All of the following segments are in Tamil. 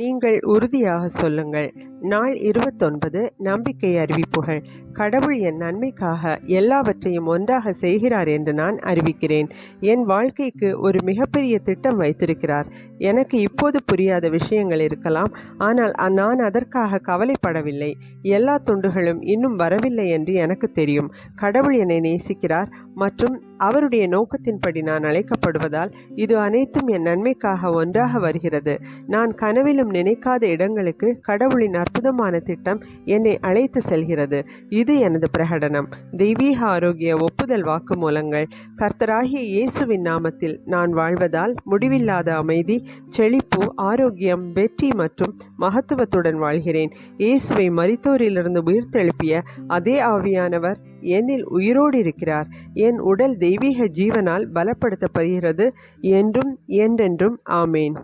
நீங்கள் உறுதியாக சொல்லுங்கள். நாள் இருபத்தொன்பது நம்பிக்கை அறிவிப்புகள் கடவுள் என் நன்மைக்காக எல்லாவற்றையும் ஒன்றாக செய்கிறார் என்று நான் அறிவிக்கிறேன். என் வாழ்க்கைக்கு ஒரு மிகப்பெரிய திட்டம் வைத்திருக்கிறார். எனக்கு இப்போது புரியாத விஷயங்கள் இருக்கலாம். ஆனால் நான் அதற்காக கவலைப்படவில்லை. எல்லா துண்டுகளும் இன்னும் வரவில்லை என்று எனக்கு தெரியும். கடவுள் என்னை நேசிக்கிறார் மற்றும் அவருடைய நோக்கத்தின்படி நான் அழைக்கப்படுவதால் இது அனைத்தும் என் நன்மைக்காக ஒன்றாக வருகிறது. நான் கனவிலும் நினைக்காத இடங்களுக்கு கடவுளின் அற்புதமான திட்டம் என்னை அழைத்து செல்கிறது. இது எனது பிரகடனம். தெய்வீக ஆரோக்கிய ஒப்புதல் வாக்குமூலங்கள். கர்த்தராகிய இயேசுவின் நாமத்தில் நான் வாழ்வதால் முடிவில்லாத அமைதி செழிப்பு ஆரோக்கியம் வெற்றி மற்றும் மகத்துவத்துடன் வாழ்கிறேன். இயேசுவை மரித்தோரிலிருந்து உயிர்த்தெழுப்பிய அதே ஆவியானவர் என்னில் உயிரோடு இருக்கிறார். என் உடல் தெய்வீக ஜீவனால் பலப்படுத்தப்படுகிறது என்றும் என்றென்றும் ஆமேன்.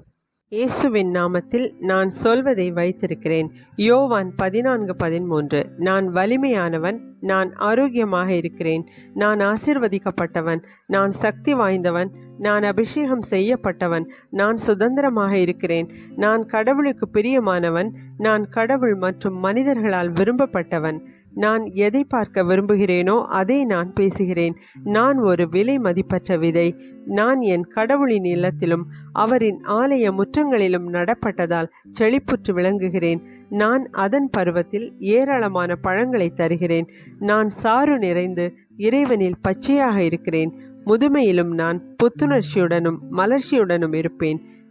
இயேசுவின் நாமத்தில் நான் சொல்வதை வைத்திருக்கிறேன். யோவான் பதினான்கு பதிமூன்று. நான் வலிமையானவன் நான் ஆரோக்கியமாக இருக்கிறேன். நான் ஆசிர்வதிக்கப்பட்டவன். நான் சக்தி வாய்ந்தவன். நான் அபிஷேகம் செய்யப்பட்டவன். நான் சுதந்திரமாக இருக்கிறேன். நான் கடவுளுக்கு பிரியமானவன். நான் கடவுள் மற்றும் மனிதர்களால் விரும்பப்பட்டவன். நான் எதை பார்க்க விரும்புகிறேனோ அதை நான் பேசுகிறேன். நான் ஒரு விலை மதிப்பற்ற விதை. நான் என் கடவுளின் இல்லத்திலும் அவரின் ஆலய முற்றங்களிலும் நடப்பட்டதால் செழிப்புற்று விளங்குகிறேன். நான் அதன் பருவத்தில் ஏராளமான பழங்களை தருகிறேன். நான் சாறு நிறைந்து இறைவனில் பச்சையாக இருக்கிறேன். முதுமையிலும் நான் புத்துணர்ச்சியுடனும் மலர்ச்சியுடனும் இருப்பேன்.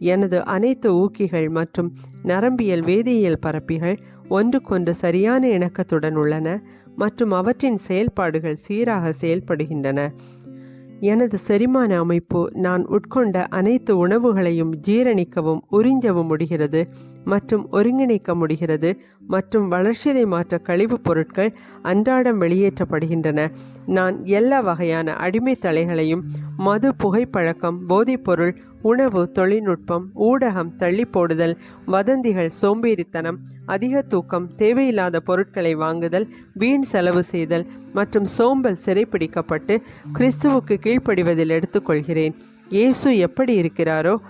எனது அனைத்து ஊக்கிகள் மற்றும் நரம்பியல் வேதியியல் பரப்பிகள் ஒன்றுக்கொன்று சரியான இணக்கத்துடன் உள்ளன மற்றும் அவற்றின் செயல்பாடுகள் சீராக செயல்படுகின்றன. எனது செரிமான அமைப்பு நான் உட்கொண்ட அனைத்து உணவுகளையும் ஜீரணிக்கவும் உறிஞ்சவும் முடிகிறது மற்றும் ஒருங்கிணைக்க முடிகிறது மற்றும் வளர்ச்சிதை மாற்ற கழிவுப் பொருட்கள் அன்றாடம் வெளியேற்றப்படுகின்றன. நான் எல்லா வகையான அடிமை தலைகளையும் மது புகைப்பழக்கம் போதைப்பொருள் உணவு தொழில்நுட்பம் ஊடகம் தள்ளி போடுதல் வதந்திகள் சோம்பேறித்தனம் அதிக தூக்கம் தேவையில்லாத பொருட்களை வாங்குதல் வீண் செலவு செய்தல் மற்றும் சோம்பல் சிறைப்பிடிக்கப்பட்டு கிறிஸ்துவுக்கு கீழ்ப்படிவதில் எடுத்துக்கொள்கிறேன். இயேசு எப்படி இருக்கிறாரோ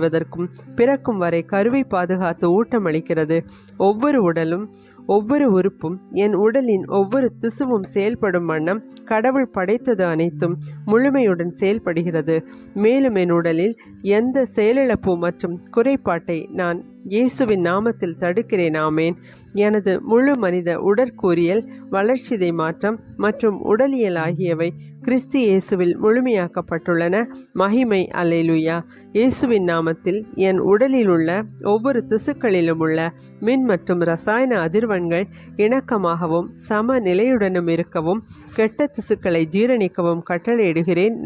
செய்வதற்கும் பிறக்கும் வரை கருவை பாதுகாத்து ஊட்டமளிக்கிறது. ஒவ்வொரு உடலும் ஒவ்வொரு உறுப்பும் என் உடலின் ஒவ்வொரு திசுவும் செயல்படும் வண்ணம் கடவுள் படைத்தது அனைத்தும் முழுமையுடன் செயல்படுகிறது. மேலும் என் உடலில் எந்த செயலிழப்பு மற்றும் குறைபாட்டை நான் இயேசுவின் நாமத்தில் தடுக்கிறேன். ஆமேன். எனது முழு மனித உடற்கூறியல் வளர்ச்சிதை மாற்றம் மற்றும் உடலியல் ஆகியவை கிறிஸ்து இயேசுவில் முழுமையாக்கப்பட்டுள்ளன. மகிமை அலைலுயா இயேசுவின் நாமத்தில் என் உடலில் உள்ள ஒவ்வொரு திசுக்களிலும் உள்ள மின் மற்றும் ரசாயன அதிர்வன்கள் இணக்கமாகவும் சம நிலையுடனும் இருக்கவும் கெட்ட திசுக்களை ஜீரணிக்கவும் கட்டளையிடுகிறேன்.